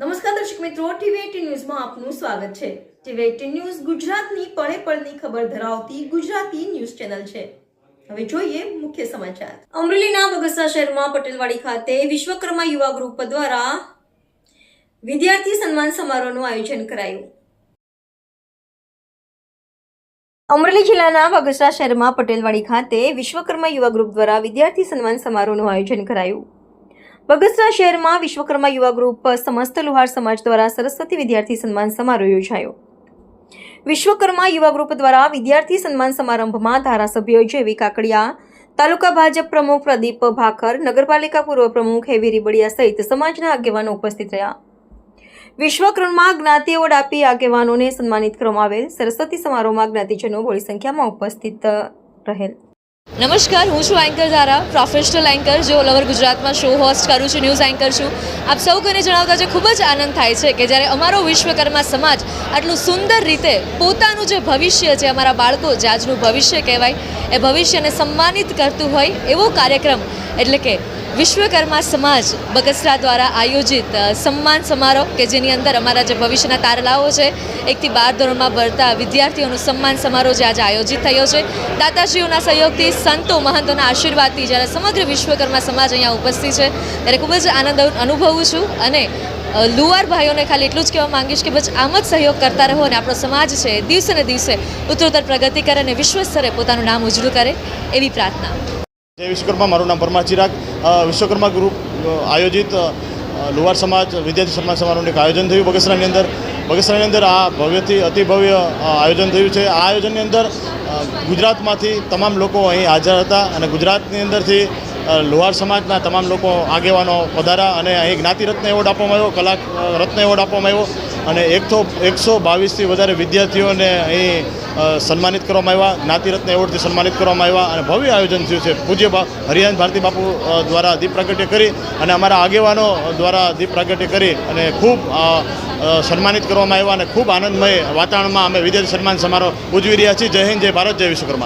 નમસ્કાર દર્શક મિત્રો ટીવી ન્યૂઝમાં આપનું સ્વાગત છે. ટીવી એટીન ન્યૂઝ ગુજરાતની પળે પળની ખબર ધરાવતી ગુજરાતી ન્યૂઝ ચેનલ છે. હવે જોઈએ મુખ્ય સમાચાર. અમરેલીના બગસરા શહેરમાં પટેલવાડી ખાતે વિશ્વકર્મા યુવા ગ્રુપ દ્વારા વિદ્યાર્થી સન્માન સમારોહનું આયોજન કરાયું. અમરેલી જિલ્લાના બગસરા શહેરમાં પટેલવાડી ખાતે વિશ્વકર્મા યુવા ગ્રુપ દ્વારા વિદ્યાર્થી સન્માન સમારોહનું આયોજન કરાયું. બગસરા શહેરમાં વિશ્વકર્મા યુવા ગ્રુપ સમસ્ત લુહાર સમાજ દ્વારા સરસ્વતી વિદ્યાર્થી સન્માન સમારોહ યોજાયો. વિશ્વકર્મા યુવા ગ્રુપ દ્વારા વિદ્યાર્થી સન્માન સમારંભમાં ધારાસભ્યો જેવી કાકડિયા, તાલુકા ભાજપ પ્રમુખ પ્રદીપ ભાખર, નગરપાલિકા પૂર્વ પ્રમુખ હેવી રીબડિયા સહિત સમાજના આગેવાનો ઉપસ્થિત રહ્યા. વિશ્વકર્મા જ્ઞાતિ એવોર્ડ આપી આગેવાનોને સન્માનિત કરવામાં આવેલ સરસ્વતી સમારોહમાં જ્ઞાતિજનો બોડી સંખ્યામાં ઉપસ્થિત રહેલ. નમસ્કાર, હું છું એન્કર ધારા પ્રોફેશનલ એન્કર જે ઓલ ઓવર ગુજરાતમાં શો હોસ્ટ કરું છું ન્યૂઝ એન્કર છું. આપ સૌ કોઈને જણાવતા જે ખૂબ જ આનંદ થાય છે કે જ્યારે અમારો વિશ્વકર્મા સમાજ આટલું સુંદર રીતે પોતાનું જે ભવિષ્ય છે, અમારા બાળકો જે આજનું ભવિષ્ય કહેવાય, એ ભવિષ્યને સન્માનિત કરતું હોય એવો કાર્યક્રમ, એટલે કે વિશ્વકર્મા સમાજ બગસરા દ્વારા આયોજિત સન્માન સમારોહ કે જેની અંદર અમારા જે ભવિષ્યના તારલાઓ છે એકથી બાર ધોરણમાં ભરતા વિદ્યાર્થીઓનું સન્માન સમારોહ જે આજે આયોજિત થયો છે. દાદાશ્રીઓના સહયોગથી સંતો મહંતોના આશીર્વાદથી જ્યારે સમગ્ર વિશ્વકર્મા સમાજ અહીંયા ઉપસ્થિત છે ત્યારે ખૂબ જ આનંદ અનુભવું છું અને લુવાર ભાઈઓને ખાલી એટલું જ કહેવા માંગીશ કે બસ આમ જ સહયોગ કરતા રહો અને આપણો સમાજ છે દિવસે ને દિવસે ઉત્તરોત્તર પ્રગતિ કરે અને વિશ્વ સ્તરે પોતાનું નામ ઉજળું કરે એવી પ્રાર્થના. જય વિશ્વકર્મા મારું નામ અ, વિશ્વકર્મા ગ્રુપ આયોજિત લુહાર સમાજ, વિદ્યાર્થી સમાજ સમારોહનું એક આયોજન થયું બગસરાની અંદર. બગસરાની અંદર આ ભવ્યથી અતિ ભવ્ય આયોજન થયું છે. આ આયોજનની અંદર ગુજરાતમાંથી તમામ લોકો અહીં હાજર હતા અને ગુજરાતની અંદરથી લુહાર સમાજના તમામ લોકો આગેવાનો પધારા અને અહીં જ્ઞાતિ રત્ન એવોર્ડ આપવામાં આવ્યો કલા રત્ન એવોર્ડ આપવામાં આવ્યો. અને એકસો એકસો બાવીસથી વધારે વિદ્યાર્થીઓને અહીં સન્માનિત કરવામાં આવ્યા. જ્ઞાતિરત્ન એવોર્ડથી સન્માનિત કરવામાં આવ્યા અને ભવ્ય આયોજન થયું છે. પૂજ્ય હરિયાન ભારતી બાપુ દ્વારા દીપ પ્રાગટ્ય કરી અને અમારા આગેવાનો દ્વારા દીપ પ્રાગટ્ય કરી અને ખૂબ સન્માનિત કરવામાં આવ્યા અને ખૂબ આનંદમય વાતાવરણમાં અમે વિદ્યાર્થી સન્માન સમારોહ ઉજવી રહ્યા છીએ. જય હિન્દ, જય ભારત, જય વિશ્વકર્મા.